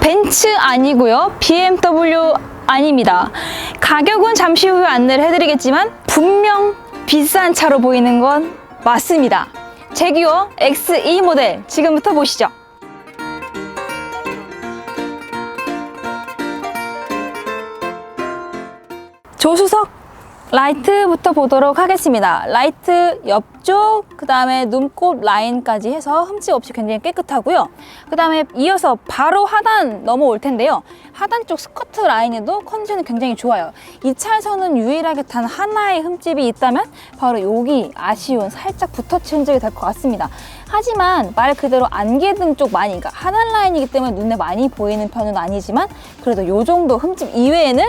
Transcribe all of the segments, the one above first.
벤츠 아니고요. BMW 아닙니다. 가격은 잠시 후에 안내를 해드리겠지만 분명 비싼 차로 보이는 건 맞습니다. 제규어 X2 모델 지금부터 보시죠. 조수석 라이트부터 보도록 하겠습니다. 라이트 옆쪽, 그 다음에 눈곱 라인까지 해서 흠집 없이 굉장히 깨끗하고요. 그 다음에 이어서 바로 하단 넘어올 텐데요. 하단 쪽 스커트 라인에도 컨디션이 굉장히 좋아요. 이 차에서는 유일하게 단 하나의 흠집이 있다면 바로 여기 아쉬운 살짝 붙어치 흔적이 될 것 같습니다. 하지만 말 그대로 안개 등 쪽 많이, 그러니까 하단 라인이기 때문에 눈에 많이 보이는 편은 아니지만 그래도 이 정도 흠집 이외에는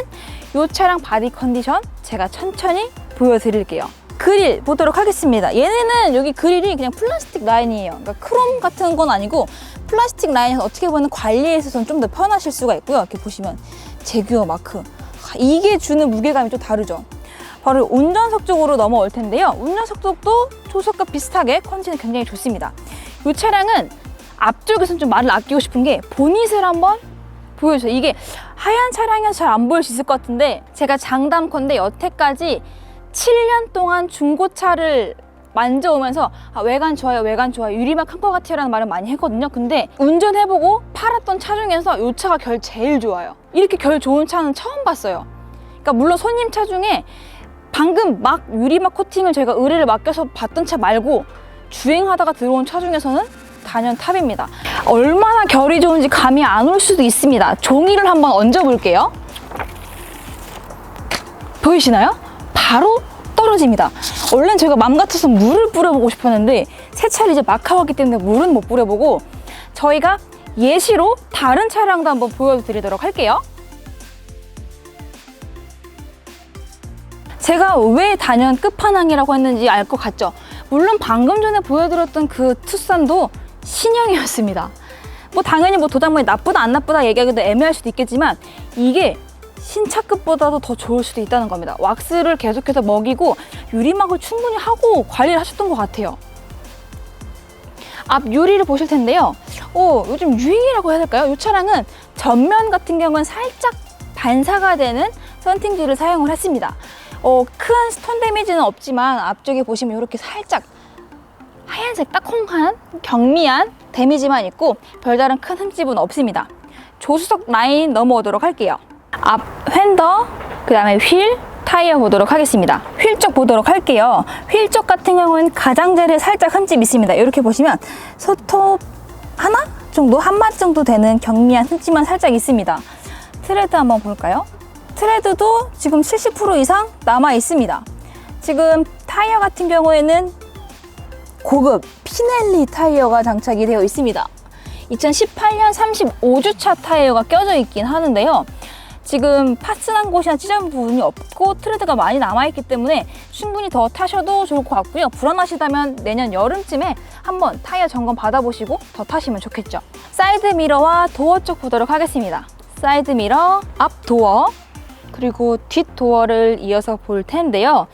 이 차량 바디 컨디션 제가 천천히 보여드릴게요. 그릴 보도록 하겠습니다. 얘네는 여기 그릴이 그냥 플라스틱 라인이에요. 그러니까 크롬 같은 건 아니고 플라스틱 라인에서 어떻게 보면 관리에 있어서는 좀 더 편하실 수가 있고요. 이렇게 보시면 제규어 마크. 아, 이게 주는 무게감이 좀 다르죠. 바로 운전석 쪽으로 넘어올 텐데요. 운전석 쪽도 조석과 비슷하게 컨디션이 굉장히 좋습니다. 이 차량은 앞쪽에서는 좀 말을 아끼고 싶은 게 보닛을 한번 보여주세요. 이게 하얀 차량이어서 잘안 보일 수 있을 것 같은데 제가 장담컨대 여태까지 7년 동안 중고차를 만져오면서 아, 외관 좋아요, 외관 좋아요, 유리막 한 것 같아요 라는 말을 많이 했거든요. 근데 운전해보고 팔았던 차 중에서 이 차가 결 제일 좋아요. 이렇게 결 좋은 차는 처음 봤어요. 그러니까 물론 손님 차 중에 방금 막 유리막 코팅을 저희가 의뢰를 맡겨서 봤던 차 말고 주행하다가 들어온 차 중에서는 단연 탑입니다. 얼마나 결이 좋은지 감이 안 올 수도 있습니다. 종이를 한번 얹어 볼게요. 보이시나요? 바로 떨어집니다. 원래는 저희가 맘 같아서 물을 뿌려보고 싶었는데 세차를 이제 막 하고 왔기 때문에 물은 못 뿌려보고 저희가 예시로 다른 차량도 한번 보여드리도록 할게요. 제가 왜 단연 끝판왕이라고 했는지 알 것 같죠? 물론 방금 전에 보여드렸던 그 투싼도 신형이었습니다. 뭐 당연히 뭐 도장면이 나쁘다 안 나쁘다 얘기하기도 애매할 수도 있겠지만 이게 신차급보다도 더 좋을 수도 있다는 겁니다. 왁스를 계속해서 먹이고 유리막을 충분히 하고 관리를 하셨던 것 같아요. 앞 유리를 보실 텐데요. 오, 요즘 유행이라고 해야 될까요? 이 차량은 전면 같은 경우는 살짝 반사가 되는 썬팅지를 사용을 했습니다. 어, 큰 스톤 데미지는 없지만 앞쪽에 보시면 이렇게 살짝 하얀색 따콩한 경미한 데미지만 있고 별다른 큰 흠집은 없습니다. 조수석 라인 넘어오도록 할게요. 앞 휀더, 그 다음에 휠, 타이어 보도록 하겠습니다. 휠 쪽 보도록 할게요. 휠 쪽 같은 경우는 가장자리에 살짝 흠집 있습니다. 이렇게 보시면 소톱 하나 정도, 한 마디 정도 되는 경미한 흠집만 살짝 있습니다. 트레드 한번 볼까요? 트레드도 지금 70% 이상 남아 있습니다. 지금 타이어 같은 경우에는 고급 피넬리 타이어가 장착이 되어 있습니다. 2018년 35주차 타이어가 껴져 있긴 하는데요. 지금 파슨한 곳이나 찢은 부분이 없고 트레드가 많이 남아있기 때문에 충분히 더 타셔도 좋을 것 같고요. 불안하시다면 내년 여름쯤에 한번 타이어 점검 받아보시고 더 타시면 좋겠죠. 사이드 미러와 도어 쪽 보도록 하겠습니다. 사이드 미러, 앞 도어, 그리고 뒷 도어를 이어서 볼 텐데요.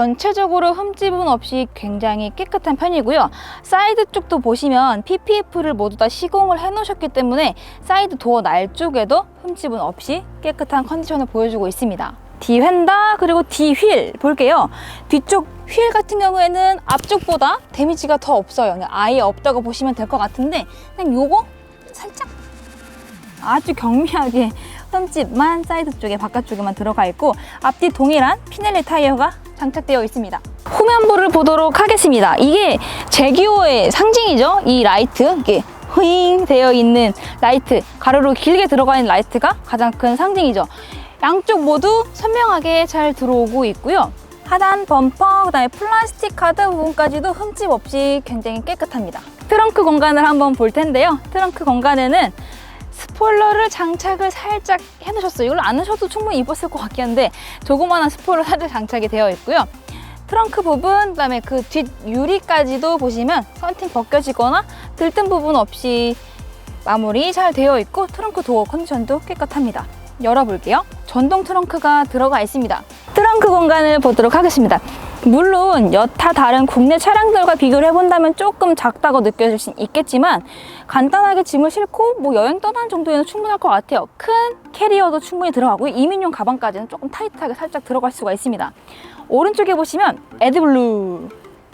전체적으로 흠집은 없이 굉장히 깨끗한 편이고요. 사이드 쪽도 보시면 PPF를 모두 다 시공을 해 놓으셨기 때문에 사이드 도어 날 쪽에도 흠집은 없이 깨끗한 컨디션을 보여주고 있습니다. 뒤 휀다 그리고 뒤휠 볼게요. 뒤쪽 휠 같은 경우에는 앞쪽보다 데미지가 더 없어요. 아예 없다고 보시면 될 것 같은데 그냥 요거 살짝 아주 경미하게 흠집만 사이드 쪽에 바깥쪽에만 들어가 있고 앞뒤 동일한 피넬리 타이어가 장착되어 있습니다. 후면부를 보도록 하겠습니다. 이게 제기호의 상징이죠. 이 라이트 이게 휘잉 되어 있는 라이트 가로로 길게 들어가 있는 라이트가 가장 큰 상징이죠. 양쪽 모두 선명하게 잘 들어오고 있고요. 하단 범퍼, 그다음에 플라스틱 카드 부분까지도 흠집 없이 굉장히 깨끗합니다. 트렁크 공간을 한번 볼 텐데요. 트렁크 공간에는 스포일러를 장착을 살짝 해놓으셨어요. 이걸 안 하셔도 충분히 입었을 것 같긴 한데 조그마한 스포일러 살짝 장착이 되어 있고요. 트렁크 부분, 그다음에 그 뒷 유리까지도 보시면 썬팅 벗겨지거나 들뜬 부분 없이 마무리 잘 되어 있고 트렁크 도어 컨디션도 깨끗합니다. 열어볼게요. 전동 트렁크가 들어가 있습니다. 트렁크 공간을 보도록 하겠습니다. 물론 여타 다른 국내 차량들과 비교를 해본다면 조금 작다고 느껴질 수 있겠지만 간단하게 짐을 싣고 뭐 여행 떠나는 정도에는 충분할 것 같아요. 큰 캐리어도 충분히 들어가고 이민용 가방까지는 조금 타이트하게 살짝 들어갈 수가 있습니다. 오른쪽에 보시면 에드블루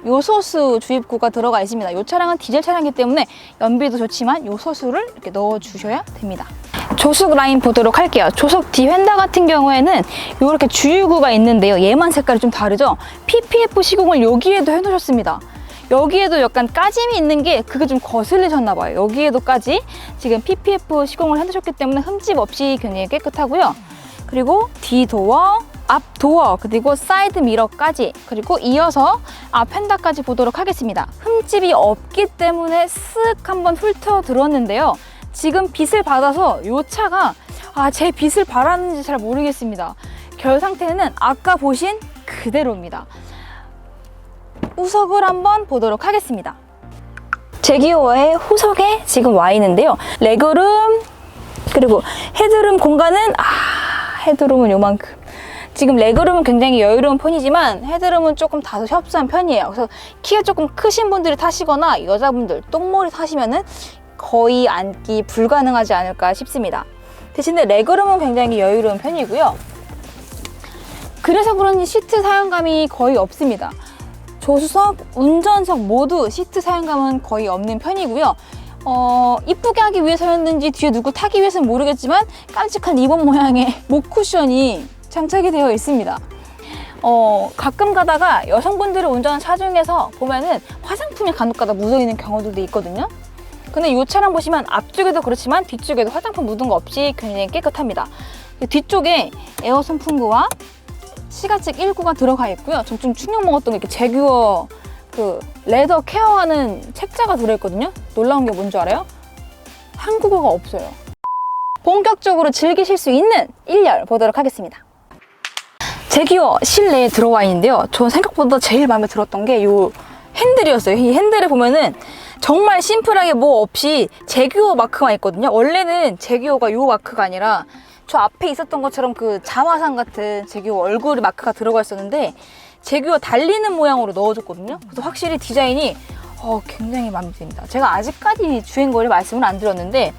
요소수 주입구가 들어가 있습니다. 이 차량은 디젤 차량이기 때문에 연비도 좋지만 요소수를 이렇게 넣어 주셔야 됩니다. 조속 라인 보도록 할게요. 조속 D 휀다 같은 경우에는 이렇게 주유구가 있는데요. 얘만 색깔이 좀 다르죠? PPF 시공을 여기에도 해놓으셨습니다. 여기에도 약간 까짐이 있는 게 그게 좀 거슬리셨나 봐요. 여기에도까지 지금 PPF 시공을 해놓으셨기 때문에 흠집 없이 굉장히 깨끗하고요. 그리고 D 도어, 앞 도어, 그리고 사이드 미러까지 그리고 이어서 앞 펜다까지 보도록 하겠습니다. 흠집이 없기 때문에 쓱 한번 훑어 들었는데요. 지금 빛을 받아서 이 차가 아, 제 빛을 발하는지 잘 모르겠습니다. 결 상태는 아까 보신 그대로입니다. 우석을 한번 보도록 하겠습니다. 제기어의 후석에 지금 와 있는데요. 레그룸 그리고 헤드룸 공간은 아 헤드룸은 요만큼 지금 레그룸은 굉장히 여유로운 편이지만 헤드룸은 조금 다소 협소한 편이에요. 그래서 키가 조금 크신 분들이 타시거나 여자분들 똥머리 타시면은 거의 앉기 불가능하지 않을까 싶습니다. 대신에 레그룸은 굉장히 여유로운 편이고요. 그래서 그런지 시트 사용감이 거의 없습니다. 조수석, 운전석 모두 시트 사용감은 거의 없는 편이고요. 어, 이쁘게 하기 위해서였는지 뒤에 누구 타기 위해서는 모르겠지만 깜찍한 리본 모양의 목 쿠션이 장착이 되어 있습니다. 어, 가끔 가다가 여성분들이 운전하는 차 중에서 보면은 화장품이 간혹 가다 묻어 있는 경우들도 있거든요. 근데 이 차량 보시면 앞쪽에도 그렇지만 뒤쪽에도 화장품 묻은 거 없이 굉장히 깨끗합니다. 뒤쪽에 에어 선풍구와 시가책 1구가 들어가 있고요. 좀, 좀 충격 먹었던 게 이렇게 제규어 그 레더 케어하는 책자가 들어있거든요. 놀라운 게 뭔지 알아요? 한국어가 없어요. 본격적으로 즐기실 수 있는 1열 보도록 하겠습니다. 제규어 실내에 들어와 있는데요. 저 생각보다 제일 마음에 들었던 게 이 핸들이었어요. 이 핸들을 보면은 정말 심플하게 뭐 없이 제규어 마크만 있거든요. 원래는 제규어가 이 마크가 아니라 저 앞에 있었던 것처럼 그 자화상 같은 제규어 얼굴 마크가 들어가 있었는데 제규어 달리는 모양으로 넣어줬거든요. 그래서 확실히 디자인이 어, 굉장히 마음에 듭니다. 제가 아직까지 주행거리 말씀을 안 드렸는데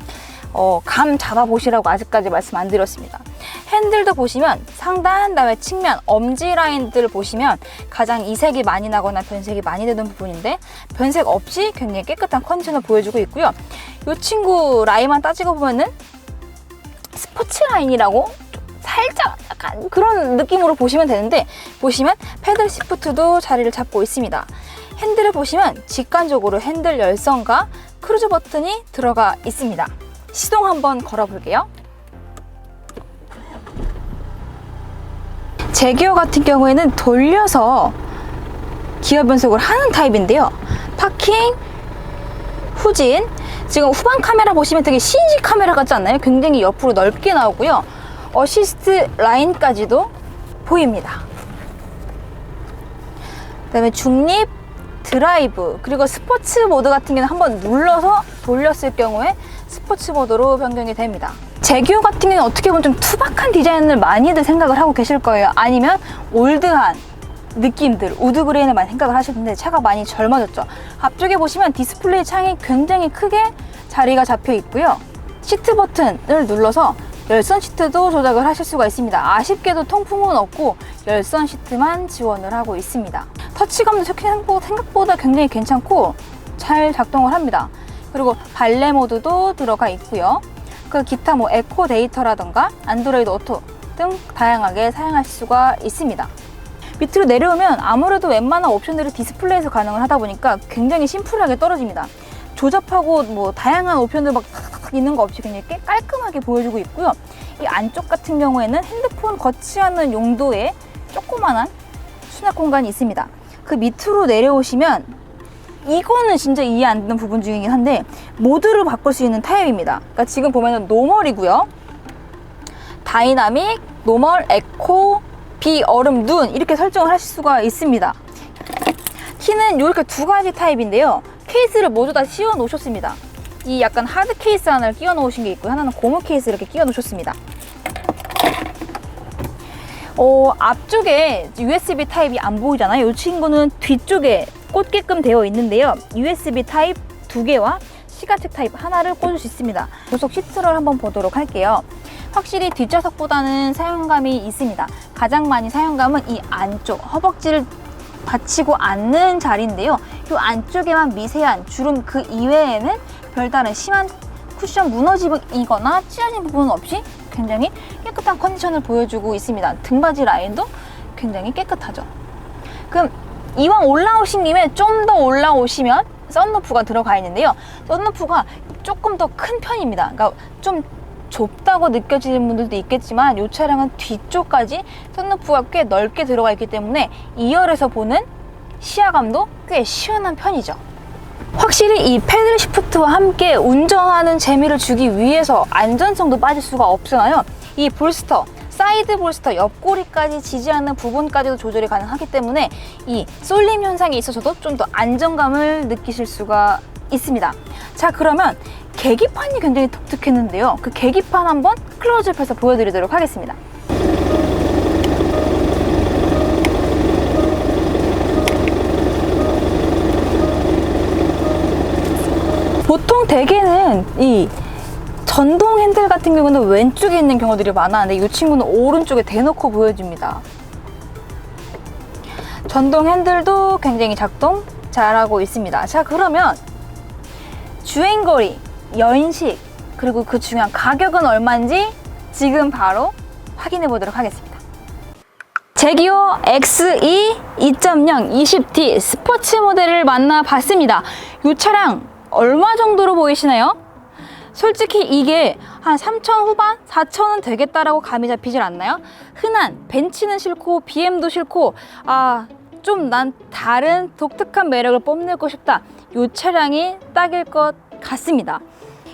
어, 감 잡아보시라고 아직까지 말씀 안 드렸습니다. 핸들도 보시면 상단, 다음에 측면, 엄지 라인들을 보시면 가장 이색이 많이 나거나 변색이 많이 되는 부분인데 변색 없이 굉장히 깨끗한 컨디션을 보여주고 있고요. 이 친구 라인만 따지고 보면은 스포츠 라인이라고 살짝 약간 그런 느낌으로 보시면 되는데 보시면 패들 시프트도 자리를 잡고 있습니다. 핸들을 보시면 직관적으로 핸들 열선과 크루즈 버튼이 들어가 있습니다. 시동 한번 걸어 볼게요. 제 기어 같은 경우에는 돌려서 기어 변속을 하는 타입인데요. 파킹, 후진. 지금 후방 카메라 보시면 되게 CG 카메라 같지 않나요? 굉장히 옆으로 넓게 나오고요. 어시스트 라인까지도 보입니다. 그 다음에 중립, 드라이브, 그리고 스포츠 모드 같은 경우는 한번 눌러서 돌렸을 경우에 스포츠 모드로 변경이 됩니다. 제규어 같은 경우는 어떻게 보면 좀 투박한 디자인을 많이들 생각을 하고 계실 거예요. 아니면 올드한 느낌들, 우드 그레인을 많이 생각을 하시는데 차가 많이 젊어졌죠. 앞쪽에 보시면 디스플레이 창이 굉장히 크게 자리가 잡혀 있고요. 시트 버튼을 눌러서 열선 시트도 조작을 하실 수가 있습니다. 아쉽게도 통풍은 없고 열선 시트만 지원을 하고 있습니다. 터치감도 생각보다 굉장히 괜찮고 잘 작동을 합니다. 그리고 발레 모드도 들어가 있고요. 그 기타 뭐 에코 데이터라던가 안드로이드 오토 등 다양하게 사용하실 수가 있습니다. 밑으로 내려오면 아무래도 웬만한 옵션들이 디스플레이에서 가능을 하다 보니까 굉장히 심플하게 떨어집니다. 조잡하고 뭐 다양한 옵션들 막 있는 거 없이 그냥 꽤 깔끔하게 보여주고 있고요. 이 안쪽 같은 경우에는 핸드폰 거치하는 용도의 조그만한 수납 공간이 있습니다. 그 밑으로 내려오시면 이거는 진짜 이해 안 되는 부분 중이긴 한데 모드를 바꿀 수 있는 타입입니다. 그러니까 지금 보면은 노멀이고요. 다이나믹, 노멀, 에코, 비, 얼음, 눈 이렇게 설정을 하실 수가 있습니다. 키는 이렇게 두 가지 타입인데요. 케이스를 모두 다 씌워 놓으셨습니다. 이 약간 하드 케이스 하나를 끼워 놓으신 게 있고 하나는 고무 케이스 이렇게 끼워 놓으셨습니다. 어, 앞쪽에 USB 타입이 안 보이잖아요. 이 친구는 뒤쪽에 꽂게끔 되어 있는데요. USB 타입 두 개와 시가책 타입 하나를 꽂을 수 있습니다. 조속 시트를 한번 보도록 할게요. 확실히 뒷좌석보다는 사용감이 있습니다. 가장 많이 사용감은 이 안쪽 허벅지를 받치고 앉는 자리인데요. 이 안쪽에만 미세한 주름 그 이외에는 별다른 심한 쿠션 무너짐이거나 찢어진 부분은 없이 굉장히 깨끗한 컨디션을 보여주고 있습니다. 등받이 라인도 굉장히 깨끗하죠. 그럼 이왕 올라오신 김에 좀 더 올라오시면 썬루프가 들어가 있는데요. 썬루프가 조금 더 큰 편입니다. 그러니까 좀 좁다고 느껴지는 분들도 있겠지만 이 차량은 뒤쪽까지 썬루프가 꽤 넓게 들어가 있기 때문에 2열에서 보는 시야감도 꽤 시원한 편이죠. 확실히 이 패들 시프트와 함께 운전하는 재미를 주기 위해서 안전성도 빠질 수가 없잖아요. 이 볼스터, 사이드 볼스터 옆구리까지 지지하는 부분까지도 조절이 가능하기 때문에 이 쏠림 현상이 있어서도 좀 더 안정감을 느끼실 수가 있습니다. 자, 그러면 계기판이 굉장히 독특했는데요. 그 계기판 한번 클로즈업해서 보여드리도록 하겠습니다. 보통 대개는 이 전동 핸들 같은 경우는 왼쪽에 있는 경우들이 많았는데 이 친구는 오른쪽에 대놓고 보여줍니다. 전동 핸들도 굉장히 작동 잘하고 있습니다. 자, 그러면 주행거리, 연식, 그리고 그 중요한 가격은 얼마인지 지금 바로 확인해 보도록 하겠습니다. 제기어 XE 2.0 20T 스포츠 모델을 만나봤습니다. 이 차량 얼마 정도로 보이시나요? 솔직히 이게 한 3천 후반? 4천은 되겠다라고 감이 잡히질 않나요? 흔한 벤츠는 싫고 BM도 싫고 아 좀 난 다른 독특한 매력을 뽐내고 싶다. 이 차량이 딱일 것 같습니다.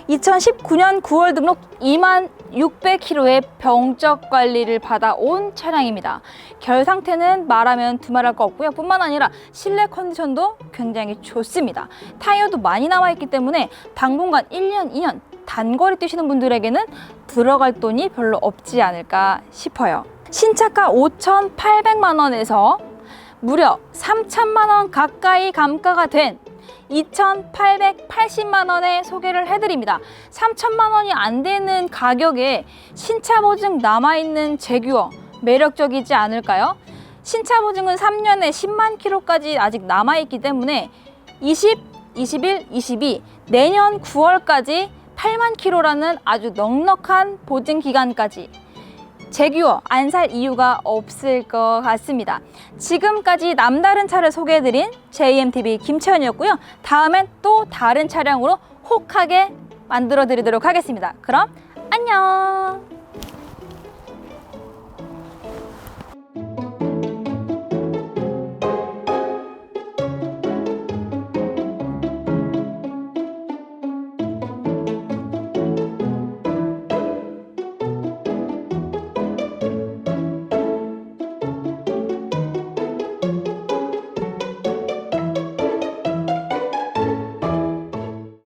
2019년 9월 등록 2만 600km의 병적 관리를 받아온 차량입니다. 결 상태는 말하면 두말할 거 없고요. 뿐만 아니라 실내 컨디션도 굉장히 좋습니다. 타이어도 많이 남아있기 때문에 당분간 1년, 2년 단거리 뛰시는 분들에게는 들어갈 돈이 별로 없지 않을까 싶어요. 신차가 5,800만 원에서 무려 3천만 원 가까이 감가가 된 2,880만 원에 소개를 해드립니다. 3천만 원이 안 되는 가격에 신차 보증 남아있는 제규어 매력적이지 않을까요? 신차 보증은 3년에 10만 킬로까지 아직 남아있기 때문에 20, 21, 22 내년 9월까지 8만 킬로라는 아주 넉넉한 보증 기간까지 제규어 안 살 이유가 없을 것 같습니다. 지금까지 남다른 차를 소개해드린 JMTV 김채연이었고요. 다음엔 또 다른 차량으로 혹하게 만들어 드리도록 하겠습니다. 그럼 안녕!